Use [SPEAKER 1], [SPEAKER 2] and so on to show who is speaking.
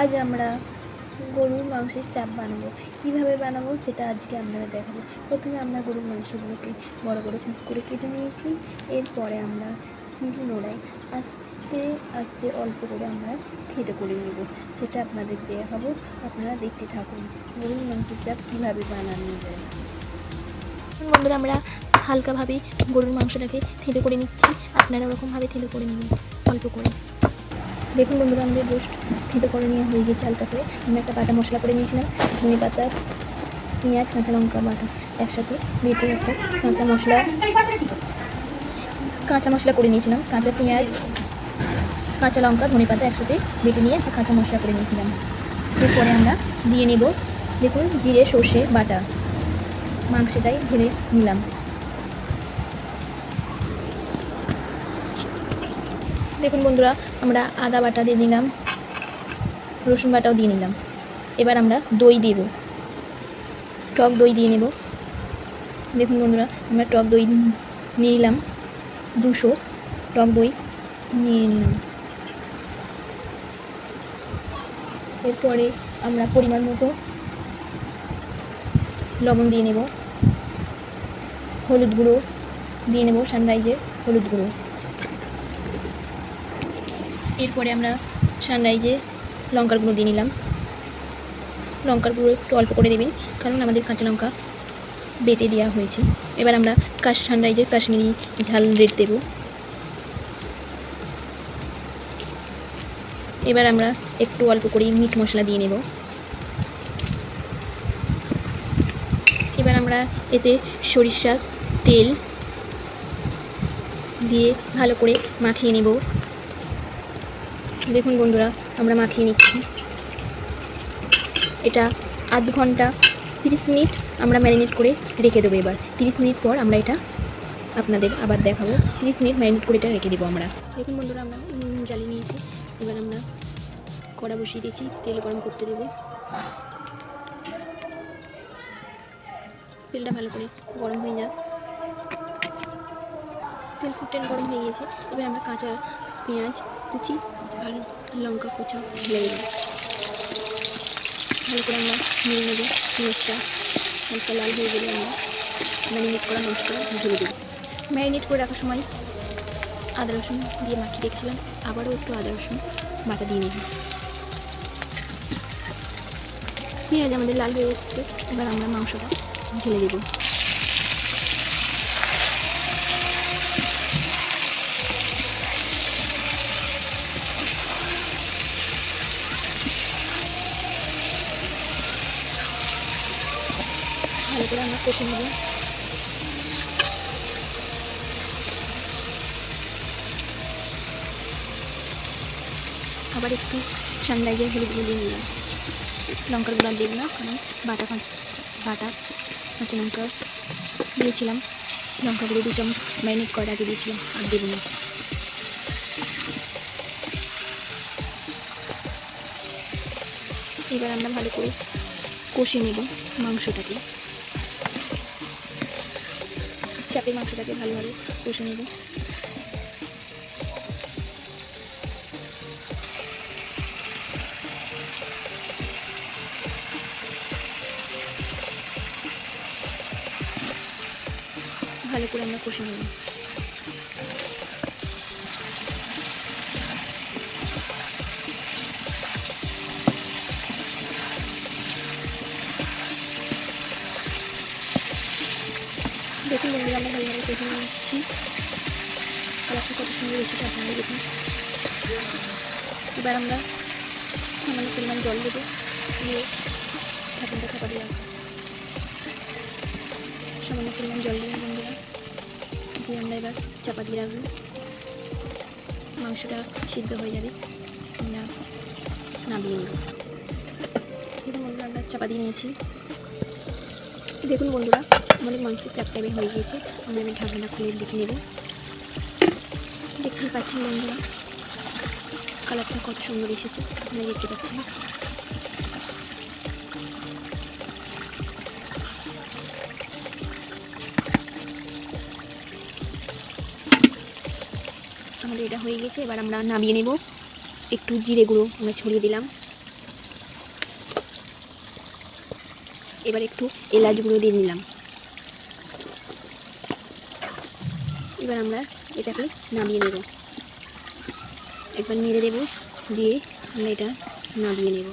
[SPEAKER 1] আজ আমরা গরুর মাংসের চাপ বানাবো। কীভাবে বানাবো সেটা আজকে আপনারা দেখাবো। প্রথমে আমরা গরুর মাংসগুলোকে বড় বড় পিস করে কেটে নিয়েছি। এরপরে আমরা শিল নোড়ায় আস্তে আস্তে অল্প করে আমরা থেতো করে নেব। সেটা আপনাদের দেখাবো। আপনারা দেখতে থাকুন গরুর মাংসের চাপ কীভাবে বানানো যায়। বন্ধুরা, আমরা হালকাভাবে গরুর মাংসটাকে থেতো করে নিচ্ছি। আপনারা ওরকমভাবে থেতো করে নিন অল্প করে। দেখুন বন্ধুরা আমাদের রোস্ট থেতো করে নিয়ে হয়ে গেছে হালকা করে আমরা একটা বাটা মশলা করে নিয়েছিলাম, ধনে পাতা, পেঁয়াজ, কাঁচা লঙ্কা বাটা একসাথে বেটে একটা কাঁচা মশলা কাঁচা মশলা করে নিয়েছিলাম, কাঁচা পেঁয়াজ, কাঁচা লঙ্কা, ধনে পাতা একসাথে বেটে নিয়ে একটা কাঁচা মশলা করে নিয়েছিলাম। এরপরে আমরা দিয়ে নেব, দেখুন, জিরে, সর্ষে, বাটা। মাংসটাই ঢেলে নিলাম। দেখুন বন্ধুরা, আমরা আদা বাটা দিয়ে নিলাম রসুন বাটাও দিয়ে নিলাম। এবার আমরা দই দেব। টক দই দিয়ে নেব। দেখুন বন্ধুরা, আমরা টক দই নিয়ে নিলাম, দুশো টক দই নিয়ে নিলাম। এরপরে আমরা পরিমাণ মতো লবণ দিয়ে নেব। হলুদ গুঁড়ো দিয়ে নেব সানরাইজের হলুদ গুঁড়ো। এরপরে আমরা সানরাইজে লঙ্কার গুঁড়ো দিয়ে নিলাম। লঙ্কার গুঁড়ো একটু অল্প করে দেবেন, কারণ আমাদের কাঁচা লঙ্কা বেটে দেওয়া হয়েছে। এবার আমরা কাশ, সানরাইজের কাশ্মীরি ঝাল রেড দেব। এবার আমরা একটু অল্প করে মিট মশলা দিয়ে নেব। এবার আমরা এতে সরিষার তেল দিয়ে ভালো করে মাখিয়ে নেব। দেখুন বন্ধুরা, আমরা মাখিয়ে নিচ্ছি। এটা আধ ঘণ্টা তিরিশ মিনিট আমরা ম্যারিনেট করে রেখে দেবো এবার। তিরিশ মিনিট পর আমরা এটা আপনাদের আবার দেখাবো। তিরিশ মিনিট ম্যারিনেট করে এটা রেখে দেবো আমরা। দেখুন বন্ধুরা, আমরা নুন জ্বালিয়ে নিয়েছি। এবার আমরা কড়া বসিয়ে দিয়েছি, তেল গরম করতে দেবো। তেলটা ভালো করে গরম হয়ে যাক। তেল ফুটেন গরম হয়ে গিয়েছে। এবার আমরা কাঁচা পেঁয়াজ কুচি আর লঙ্কা কুচা। ঢেলে দেবো ভালো করে আমরা নিয়ে নেব। পেঁয়াজটা হালকা লাল হয়ে গেলে আমরা ম্যারিনেট করা মাছটা ঢেলে দেবো। ম্যারিনেট করে রাখার সময় আদা রসুন দিয়ে মাখিয়ে রেখেছিলাম। আবারও একটু আদা রসুন বাটা দিয়ে নেব। পেঁয়াজ আমাদের লাল হয়ে যাচ্ছে এবার আমরা মাংসটা ঢেলে দেবো। ভালো করে আমরা কষে নেব। আবার একটু সানরাইজের হলুদ গুঁড়ো নিলাম লঙ্কার গুঁড়ো দিয়ে দিলাম, কারণ বাটা বাটা কাঁচা লঙ্কা। দিয়েছিলাম। লঙ্কা গুঁড়ো দু চামচ ম্যারিনেট করার আগে দিয়েছিলাম, আর দেবো না। এবার আমরা ভালো করে কষে নেব মাংসটাকে। চাপের মাংসটাকে ভালোভাবে কষে নেব। ভালো করে আমরা কষে নেব। দেখুন বন্ধুরা, আমরা ভালোভাবে কষে নিচ্ছি। কালারটা কত সুন্দর এসেছে আপনারা দেখুন। এবার আমরা সামান্য পরিমাণ জল দেবো। দিয়ে ঢাকনটা চাপা দিয়ে রাখব সামান্য পরিমাণ জল দেবো বন্ধুরা। দিয়ে আমরা এবার চাপা দিয়ে রাখব। মাংসটা সিদ্ধ হয়ে যাবে। আমরা নামিয়ে নেব। বন্ধুরা আমরা চাপা দিয়ে নিয়েছি। দেখুন বন্ধুরা আমাদের মাংসের চাপটা বের হয়ে গিয়েছে। আমরা এবার ঢাকনাটা খুলে দেখে নেব। দেখতেই পাচ্ছেন বন্ধুরা, কালারটা কত সুন্দর এসেছে। আপনারা দেখতে পাচ্ছেন। আমাদের এটা হয়ে গেছে এবার আমরা নামিয়ে নেব। একটু জিরে গুঁড়ো আমরা ছড়িয়ে দিলাম। এবার একটু এলাচ গুঁড়ো দিয়ে নিলাম। এবার আমরা এটাকে নামিয়ে নেব। একবার নেড়ে দেব দিয়ে আমরা এটা নামিয়ে নেব।